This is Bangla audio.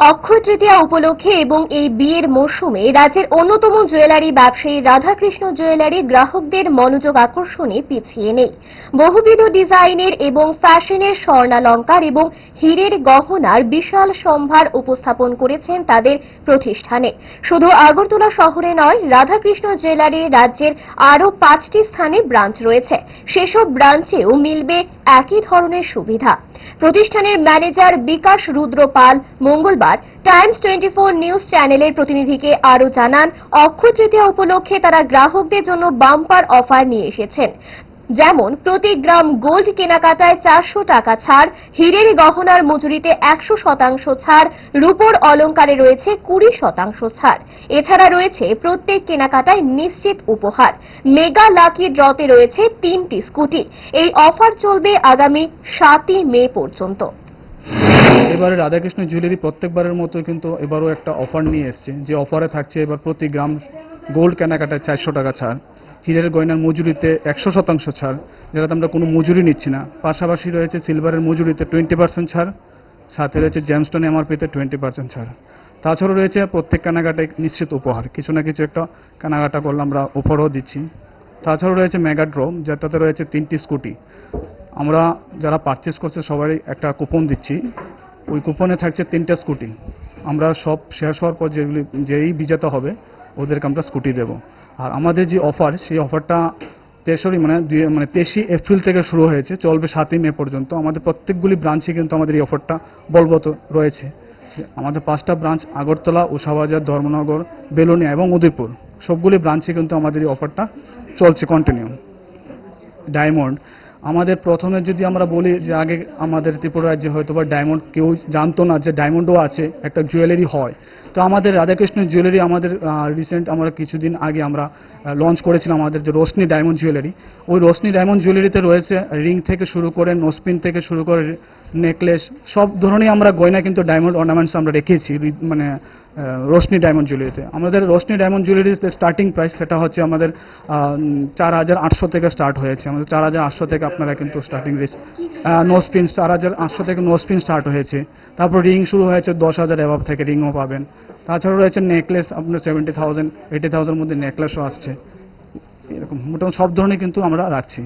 অক্ষয় তৃতীয়া উপলক্ষে এবং এই বিয়ের মরশুমে রাজ্যের অন্যতম জুয়েলারি ব্যবসায়ী রাধাকৃষ্ণ জুয়েলারি গ্রাহকদের মনোযোগ আকর্ষণে পিছিয়ে নেই। বহুবিধ ডিজাইনের এবং ফ্যাশনের স্বর্ণালঙ্কার এবং হীরের গহনার বিশাল সম্ভার উপস্থাপন করেছেন তাদের প্রতিষ্ঠানে। শুধু আগরতলা শহরে নয়, রাধাকৃষ্ণ জুয়েলারি রাজ্যের আরও পাঁচটি স্থানে ব্রাঞ্চ রয়েছে। সেসব ব্রাঞ্চেও মিলবে একই ধরনের সুবিধা। প্রতিষ্ঠানের ম্যানেজার বিকাশ রুদ্র পাল মঙ্গলবার টাইমস টোয়েন্টি ফোর নিউজ চ্যানেলের প্রতিনিধিকে আরও জানান, অক্ষয় তৃতীয়া উপলক্ষে তারা গ্রাহকদের জন্য বাম্পার অফার নিয়ে এসেছেন। যেমন, প্রতি গ্রাম গোল্ড কেনাকাটায় চারশো টাকা ছাড়, হীরের গহনার মজুরিতে একশো শতাংশ ছাড়, রূপোর অলঙ্কারে রয়েছে কুড়ি শতাংশ ছাড়। এছাড়া রয়েছে প্রত্যেক কেনাকাটায় নিশ্চিত উপহার। মেগা লাকি ড্রতে রয়েছে তিনটি স্কুটি। এই অফার চলবে আগামী সাতই মে পর্যন্ত। এবারে রাধাকৃষ্ণ জুয়েলারি প্রত্যেকবারের মতো কিন্তু এবারও একটা অফার নিয়ে এসছে। যে অফারে থাকছে এবার প্রতি গ্রাম গোল্ড কেনাকাটায় চারশো টাকা ছাড়, হীরের গয়নার মজুরিতে একশো শতাংশ ছাড় যেটাতে আমরা কোনো মজুরি নিচ্ছি না। পাশাপাশি রয়েছে সিলভারের মজুরিতে টোয়েন্টি পার্সেন্ট ছাড়, সাথে রয়েছে জ্যামস্টোন এমআরপিতে টোয়েন্টি পার্সেন্ট ছাড়। তাছাড়াও রয়েছে প্রত্যেক কেনাকাটায় নিশ্চিত উপহার। কিছু না কিছু একটা কেনাকাটা করলে আমরা উপহারও দিচ্ছি। তাছাড়াও রয়েছে মেগা ড্র যেটাতে রয়েছে তিনটি স্কুটি আমরা যারা পারচেস করছে সবাই একটা কুপন দিচ্ছি। ওই কুপনে থাকছে তিনটা স্কুটি। আমরা সব শেষ হওয়ার পর যেগুলি যেই বিজেতা হবে, ওদেরকে আমরা স্কুটি দেব। আর আমাদের যে অফার, সেই অফারটা তেসরি মানে মানে তেইশে এপ্রিল থেকে শুরু হয়েছে, চলবে সাতই মে পর্যন্ত। আমাদের প্রত্যেকগুলি ব্রাঞ্চে কিন্তু আমাদের এই অফারটা বলবৎ রয়েছে। আমাদের পাঁচটা ব্রাঞ্চ, আগরতলা, উষাবাজার, ধর্মনগর, বেলুনিয়া এবং উদয়পুর। সবগুলি ব্রাঞ্চে কিন্তু আমাদের এই অফারটা চলছে কন্টিনিউ। ডায়মন্ড। আমাদের প্রথমে যদি আমরা বলি যে আগে আমাদের ত্রিপুরা রাজ্যে হয়তো বা ডায়মন্ড কেউ জানতো না যে ডায়মন্ডও আছে, একটা জুয়েলারি হয়। তো আমাদের রাধাকৃষ্ণ জুয়েলারি আমাদের রিসেন্ট আমরা কিছুদিন আগে আমরা লঞ্চ করেছিলাম আমাদের যে রোশনি ডায়মন্ড জুয়েলারি ওই রোশনি ডায়মন্ড জুয়েলারিতে রয়েছে রিং থেকে শুরু করে নোসপিন থেকে শুরু করে নেকলেস সব ধরনের আমরা গয়না কিন্তু ডায়মন্ড অর্নামেন্টস আমরা রেখেছি মানে রোশনি ডায়মন্ড জুয়েলারিতে। আমাদের রোশনি ডায়মন্ড জুয়েলারিতে স্টার্টিং প্রাইস সেটা হচ্ছে আমাদের চার হাজার আটশো থেকে স্টার্ট হয়েছে। আমাদের চার হাজার আটশো থেকে আপনারা কিন্তু স্টার্টিং রেস নোসপিন চার হাজার আটশো থেকে নোসপিন স্টার্ট হয়েছে। তারপর রিং শুরু হয়েছে দশ হাজার অ্যাভাব থেকে রিংও পাবেন। তাছাড়াও রয়েছে নেকলেস আপনার সেভেন্টি থাউজেন্ড এইটি থাউজেন্ড মধ্যে নেকলেসও আসছে। এরকম মোটামুটি সব ধরনের কিন্তু আমরা রাখছি।